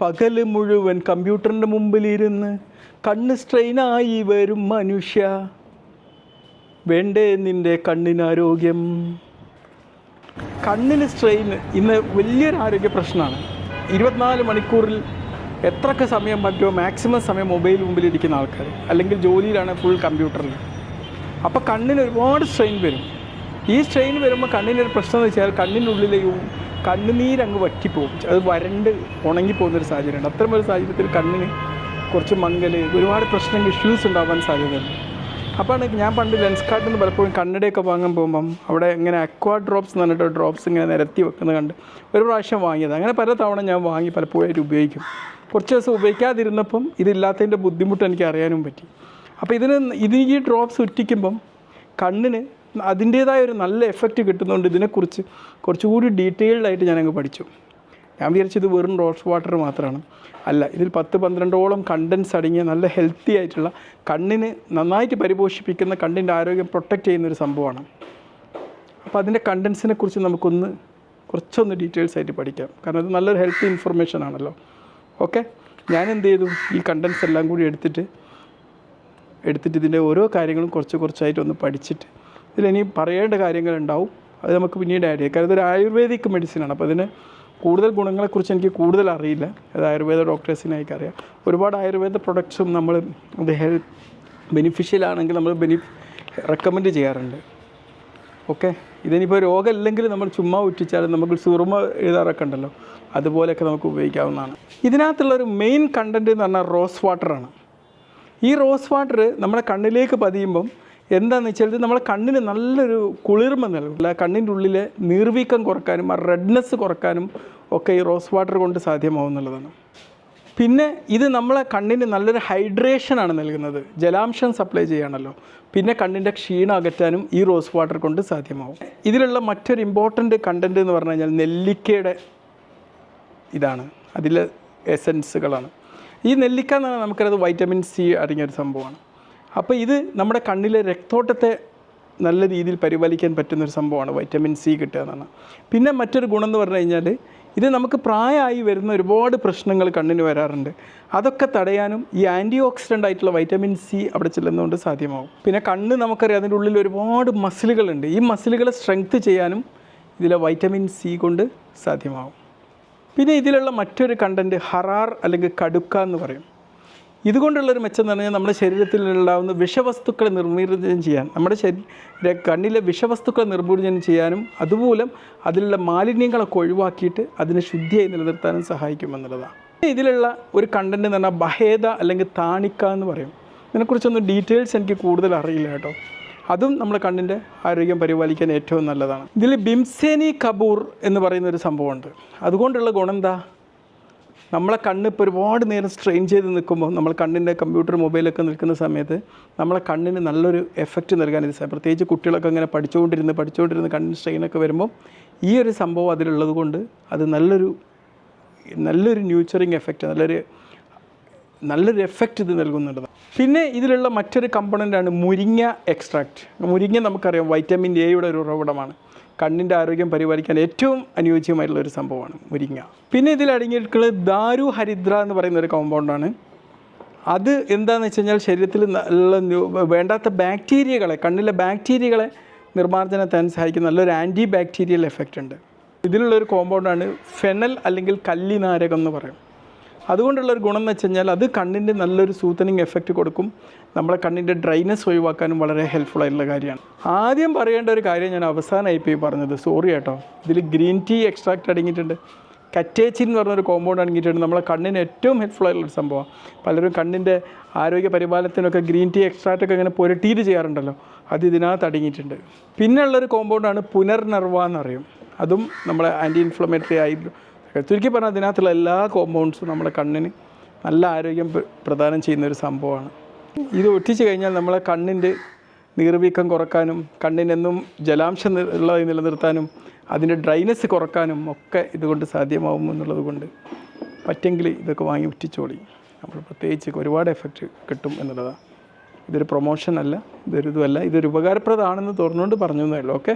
പകൽ മുഴുവൻ കമ്പ്യൂട്ടറിന്റെ മുമ്പിലിരുന്ന് കണ്ണ് സ്ട്രെയിനായി വരും മനുഷ്യ. വേണ്ടേ നിന്റെ കണ്ണിനാരോഗ്യം? കണ്ണിന് സ്ട്രെയിൻ ഇന്ന് വലിയൊരു ആരോഗ്യ പ്രശ്നമാണ്. ഇരുപത്തിനാല് മണിക്കൂറിൽ എത്രയൊക്കെ സമയം പറ്റുമോ? മാക്സിമം സമയം മൊബൈൽ മുമ്പിലിരിക്കുന്ന ആൾക്കാർ അല്ലെങ്കിൽ ജോലിയിലാണ് ഫുൾ കമ്പ്യൂട്ടറിൽ അപ്പോൾ കണ്ണിന് ഒരുപാട് സ്ട്രെയിൻ വരും. ഈ സ്ട്രെയിൻ വരുമ്പോൾ കണ്ണിനൊരു പ്രശ്നം എന്ന് വെച്ചാൽ കണ്ണിനുള്ളിലെ കണ്ണുനീരങ്ങ് വറ്റിപ്പോകും അത് വരണ്ട് ഉണങ്ങിപ്പോകുന്നൊരു സാഹചര്യമുണ്ട്. അത്തരം ഒരു സാഹചര്യത്തിൽ കണ്ണിന് കുറച്ച് മങ്ങൽ ഒരുപാട് പ്രശ്നങ്ങൾ ഇഷ്യൂസ് ഉണ്ടാവാൻ സാധ്യതയുണ്ട്. അപ്പോൾ ഞാൻ പണ്ട് ലെൻസ് കാർട്ടിൽ നിന്ന് പലപ്പോഴും കണ്ണടയൊക്കെ വാങ്ങാൻ പോകുമ്പം അവിടെ ഇങ്ങനെ അക്വാ ഡ്രോപ്സ് എന്ന് പറഞ്ഞിട്ട് ഡ്രോപ്സ് ഇങ്ങനെ നിരത്തി വെക്കുന്നത് കണ്ട് ഒരു പ്രാവശ്യം വാങ്ങിയത്. അങ്ങനെ പല തവണ ഞാൻ വാങ്ങി പലപ്പോഴായിട്ട് ഉപയോഗിക്കും. കുറച്ച് ദിവസം ഉപയോഗിക്കാതിരുന്നപ്പം ഇതില്ലാത്തതിന്റെ ബുദ്ധിമുട്ട് എനിക്ക് അറിയാനും പറ്റി. അപ്പോൾ ഇതിന് ഇത് ഈ ഡ്രോപ്സ് ഉറ്റിക്കുമ്പം കണ്ണിന് അതിന്റേതായ ഒരു നല്ല എഫക്റ്റ് കിട്ടുന്നതുകൊണ്ട് ഇതിനെക്കുറിച്ച് കുറച്ചുകൂടി ഡീറ്റെയിൽഡ് ആയിട്ട് ഞാനങ്ങ് പഠിച്ചു. ഞാൻ വിചാരിച്ചത് ഇത് വെറും റോസ് വാട്ടർ മാത്രമാണ് അല്ല ഇതിൽ പത്ത് പന്ത്രണ്ടോളം കണ്ടൻസ് അടങ്ങിയ നല്ല ഹെൽത്തി ആയിട്ടുള്ള കണ്ണിന് നന്നായിട്ട് പരിപോഷിപ്പിക്കുന്ന കണ്ണിന്റെ ആരോഗ്യം പ്രൊട്ടക്റ്റ് ചെയ്യുന്ന ഒരു സംഭവമാണ്. അപ്പോൾ അതിന്റെ കണ്ടൻസിനെ കുറിച്ച് നമുക്കൊന്ന് കുറച്ചൊന്ന് ഡീറ്റെയിൽസ് ആയിട്ട് പഠിക്കാം. കാരണം അത് നല്ലൊരു ഹെൽത്തി ഇൻഫർമേഷൻ ആണല്ലോ. ഓക്കെ ഞാൻ എന്ത് ചെയ്തു? ഈ കണ്ടൻസ് എല്ലാം കൂടി എടുത്തിട്ട് എടുത്തിട്ട് ഇതിന്റെ ഓരോ കാര്യങ്ങളും കുറച്ച് കുറച്ചായിട്ട് ഒന്ന് പഠിച്ചിട്ട് ഇതിലിനി പറയേണ്ട കാര്യങ്ങളുണ്ടാവും. അത് നമുക്ക് പിന്നീട് ആഡ് ചെയ്യാം. കാരണം ഇതൊരു ആയുർവേദിക് മെഡിസിനാണ് അപ്പോൾ അതിന് കൂടുതൽ ഗുണങ്ങളെക്കുറിച്ച് എനിക്ക് കൂടുതൽ അറിയില്ല. അത് ആയുർവേദ ഡോക്ടേഴ്സിനായിരിക്കും അറിയാം ഒരുപാട് ആയുർവേദ പ്രൊഡക്ട്സും നമ്മൾ ഇത് ഹെൽത്ത് ബെനിഫിഷ്യൽ ആണെങ്കിൽ നമ്മൾ ബെനി റെക്കമെൻഡ് ചെയ്യാറുണ്ട്. ഓക്കെ ഇതിനിപ്പോൾ രോഗമില്ലെങ്കിൽ നമ്മൾ ചുമ്മാ ഉറ്റിച്ചാലും നമുക്ക് സുറുമ എഴുതാറൊക്കെ ഉണ്ടല്ലോ. അതുപോലെയൊക്കെ നമുക്ക് ഉപയോഗിക്കാവുന്നതാണ്. ഇതിനകത്തുള്ളൊരു മെയിൻ കണ്ടന്റ് എന്ന് പറഞ്ഞാൽ റോസ് വാട്ടറാണ് ഈ റോസ് വാട്ടർ നമ്മുടെ കണ്ണിലേക്ക് പതിയുമ്പം എന്താണെന്ന് വെച്ചാൽ നമ്മളെ കണ്ണിന് നല്ലൊരു കുളിർമ നൽകും. കണ്ണിന്റെ ഉള്ളിലെ നീർവീക്കം കുറക്കാനും ആ റെഡ്നെസ് കുറക്കാനും ഒക്കെ ഈ റോസ് വാട്ടർ കൊണ്ട് സാധ്യമാവും എന്നുള്ളതാണ്. പിന്നെ ഇത് നമ്മളെ കണ്ണിന് നല്ലൊരു ഹൈഡ്രേഷനാണ് നൽകുന്നത്. ജലാംശം സപ്ലൈ ചെയ്യാണല്ലോ പിന്നെ കണ്ണിന്റെ ക്ഷീണം അകറ്റാനും ഈ റോസ് വാട്ടർ കൊണ്ട് സാധ്യമാവും. ഇതിലുള്ള മറ്റൊരു ഇമ്പോർട്ടന്റ് കണ്ടന്റ് എന്ന് പറഞ്ഞു കഴിഞ്ഞാൽ നെല്ലിക്കയുടെ ഇതാണ്. അതിലെ എസൻസുകളാണ് ഈ നെല്ലിക്ക എന്ന് പറഞ്ഞാൽ നമുക്കത് വൈറ്റമിൻ സി അടങ്ങിയ ഒരു സംഭവമാണ്. അപ്പോൾ ഇത് നമ്മുടെ കണ്ണിലെ രക്തോട്ടത്തെ നല്ല രീതിയിൽ പരിപാലിക്കാൻ പറ്റുന്ന ഒരു സംഭവമാണ് വൈറ്റമിൻ സി കിട്ടുക എന്നാണ്. പിന്നെ മറ്റൊരു ഗുണം എന്ന് പറഞ്ഞു കഴിഞ്ഞാൽ ഇത് നമുക്ക് പ്രായമായി വരുന്ന ഒരുപാട് പ്രശ്നങ്ങൾ കണ്ണിന് വരാറുണ്ട്. അതൊക്കെ തടയാനും ഈ ആന്റി ഓക്സിഡന്റ് ആയിട്ടുള്ള വൈറ്റമിൻ സി അവിടെ ചെല്ലുന്നതുകൊണ്ട് സാധ്യമാകും പിന്നെ കണ്ണ് നമുക്കറിയാം അതിന്റെ ഉള്ളിൽ ഒരുപാട് മസിലുകളുണ്ട്. ഈ മസിലുകളെ സ്ട്രെങ്ത് ചെയ്യാനും ഇതിലെ വൈറ്റമിൻ സി കൊണ്ട് സാധ്യമാകും പിന്നെ ഇതിലുള്ള മറ്റൊരു കണ്ടന്റ് ഹറാർ അല്ലെങ്കിൽ കടുക്ക എന്ന് പറയും. ഇതുകൊണ്ടുള്ളൊരു മെച്ചം എന്ന് പറഞ്ഞാൽ നമ്മുടെ ശരീരത്തിൽ ഉണ്ടാകുന്ന വിഷവസ്തുക്കളെ നിർമ്മാർജനം ചെയ്യാൻ നമ്മുടെ ശരീര കണ്ണിലെ വിഷവസ്തുക്കളെ നിർമ്മാർജനം ചെയ്യാനും അതുമൂലം അതിലുള്ള മാലിന്യങ്ങളൊക്കെ ഒഴിവാക്കിയിട്ട് അതിനെ ശുദ്ധിയായി നിലനിർത്താനും സഹായിക്കുമെന്നുള്ളതാണ് ഇതിലുള്ള ഒരു കണ്ടന്റ് എന്ന് പറഞ്ഞാൽ ബഹേദ അല്ലെങ്കിൽ താണിക്ക എന്ന് പറയും. ഇതിനെക്കുറിച്ചൊന്നും ഡീറ്റെയിൽസ് എനിക്ക് കൂടുതൽ അറിയില്ല കേട്ടോ. അതും നമ്മുടെ കണ്ണിന്റെ ആരോഗ്യം പരിപാലിക്കാൻ ഏറ്റവും നല്ലതാണ്. ഇതിൽ ബിംസേനി കപൂർ എന്ന് പറയുന്ന ഒരു സംഭവമുണ്ട്. അതുകൊണ്ടുള്ള ഗുണം എന്താ? നമ്മളെ കണ്ണ് ഇപ്പോൾ ഒരുപാട് നേരം സ്ട്രെയിൻ ചെയ്ത് നിൽക്കുമ്പോൾ നമ്മൾ കണ്ണിന്റെ കമ്പ്യൂട്ടർ മൊബൈലൊക്കെ നിൽക്കുന്ന സമയത്ത് നമ്മളെ കണ്ണിന് നല്ലൊരു എഫക്റ്റ് നൽകാൻ ഇത്. പ്രത്യേകിച്ച് കുട്ടികളൊക്കെ ഇങ്ങനെ പഠിച്ചുകൊണ്ടിരുന്ന് പഠിച്ചുകൊണ്ടിരുന്ന് കണ്ണിന് സ്ട്രെയിനൊക്കെ വരുമ്പോൾ ഈ ഒരു സംഭവം അതിലുള്ളത് കൊണ്ട് അത് നല്ലൊരു നല്ലൊരു ന്യൂച്ചറിങ് എഫക്റ്റ് നല്ലൊരു നല്ലൊരു എഫക്റ്റ് ഇത് നൽകുന്നുണ്ട് പിന്നെ ഇതിലുള്ള മറ്റൊരു കമ്പണന്റാണ് മുരിങ്ങ എക്സ്ട്രാക്റ്റ് മുരിങ്ങ നമുക്കറിയാം വൈറ്റമിൻ എയുടെ ഒരു ഉറവിടമാണ് കണ്ണിന്റെ ആരോഗ്യം പരിപാലിക്കാൻ ഏറ്റവും അനുയോജ്യമായിട്ടുള്ള ഒരു സംഭവമാണ് മുരിങ്ങ. പിന്നെ ഇതിൽ അടങ്ങിയിട്ടുള്ളത് ദാരു ഹരിദ്ര എന്ന് പറയുന്ന ഒരു കോമ്പൗണ്ടാണ് അത് എന്താണെന്ന് വെച്ച് കഴിഞ്ഞാൽ ശരീരത്തിൽ നല്ല വേണ്ടാത്ത ബാക്ടീരിയകളെ കണ്ണിലെ ബാക്ടീരിയകളെ നിർമ്മാർജനത്താൻ സഹായിക്കുന്ന നല്ലൊരു ആന്റി ബാക്ടീരിയൽ എഫക്റ്റ് ഉണ്ട്. ഇതിലുള്ള ഒരു കോമ്പൗണ്ടാണ് ഫെനൽ അല്ലെങ്കിൽ കല്ലിനാരകം എന്ന് പറയും. അതുകൊണ്ടുള്ളൊരു ഗുണം എന്ന് വെച്ച് കഴിഞ്ഞാൽ അത് കണ്ണിന്റെ നല്ലൊരു സൂത്തനിങ് എഫക്റ്റ് കൊടുക്കും. നമ്മളെ കണ്ണിന്റെ ഡ്രൈനെസ് ഒഴിവാക്കാനും വളരെ ഹെൽപ്ഫുൾ ആയിട്ടുള്ള കാര്യമാണ്. ആദ്യം പറയേണ്ട ഒരു കാര്യം ഞാൻ അവസാനമായി പോയി പറഞ്ഞത്. സോറി കേട്ടോ ഇതിൽ ഗ്രീൻ ടീ എക്സ്ട്രാക്റ്റ് അടങ്ങിയിട്ടുണ്ട്. കറ്റേച്ചിൻ എന്ന് പറഞ്ഞൊരു കോമ്പൗണ്ട് അടങ്ങിയിട്ടുണ്ട്. നമ്മളെ കണ്ണിന് ഏറ്റവും ഹെൽപ്ഫുൾ ആയിട്ടുള്ള ഒരു സംഭവമാണ്. പലരും കണ്ണിന്റെ ആരോഗ്യ പരിപാലനത്തിനൊക്കെ ഗ്രീൻ ടീ എക്സ്ട്രാക്റ്റൊക്കെ ഇങ്ങനെ പുരട്ടിയിട്ട് ചെയ്യാറുണ്ടല്ലോ. അത് ഇതിനകത്ത് അടങ്ങിയിട്ടുണ്ട്. പിന്നെ ഉള്ളൊരു കോമ്പൗണ്ടാണ് പുനർനർവ എന്ന് പറയും. അതും നമ്മളെ ആന്റി ഇൻഫ്ലമേറ്ററി ആയി ചുരുക്കി പറഞ്ഞാൽ അതിനകത്തുള്ള എല്ലാ കോമ്പൗണ്ട്സും നമ്മുടെ കണ്ണിന് നല്ല ആരോഗ്യം പ്ര- പ്രദാനം ചെയ്യുന്ന ഒരു സംഭവമാണ്. ഇത് ഒട്ടിച്ചു കഴിഞ്ഞാൽ നമ്മളെ കണ്ണിന്റെ നീർവീക്കം കുറക്കാനും കണ്ണിനെന്നും ജലാംശം ഉള്ളതായി നിലനിർത്താനും അതിന്റെ ഡ്രൈനെസ് കുറക്കാനും ഒക്കെ ഇതുകൊണ്ട് സാധ്യമാവും എന്നുള്ളത് കൊണ്ട് പറ്റെങ്കിൽ ഇതൊക്കെ വാങ്ങി ഒറ്റിച്ചോളി. നമ്മൾ പ്രത്യേകിച്ച് ഒരുപാട് എഫക്റ്റ് കിട്ടും എന്നുള്ളതാണ് ഇതൊരു പ്രൊമോഷൻ അല്ല ഇതൊരു ഇതുമല്ല ഇതൊരു ഉപകാരപ്രദമാണെന്ന് തുറന്നുകൊണ്ട് പറഞ്ഞു എന്നേ ഉള്ളൂ ഓക്കെ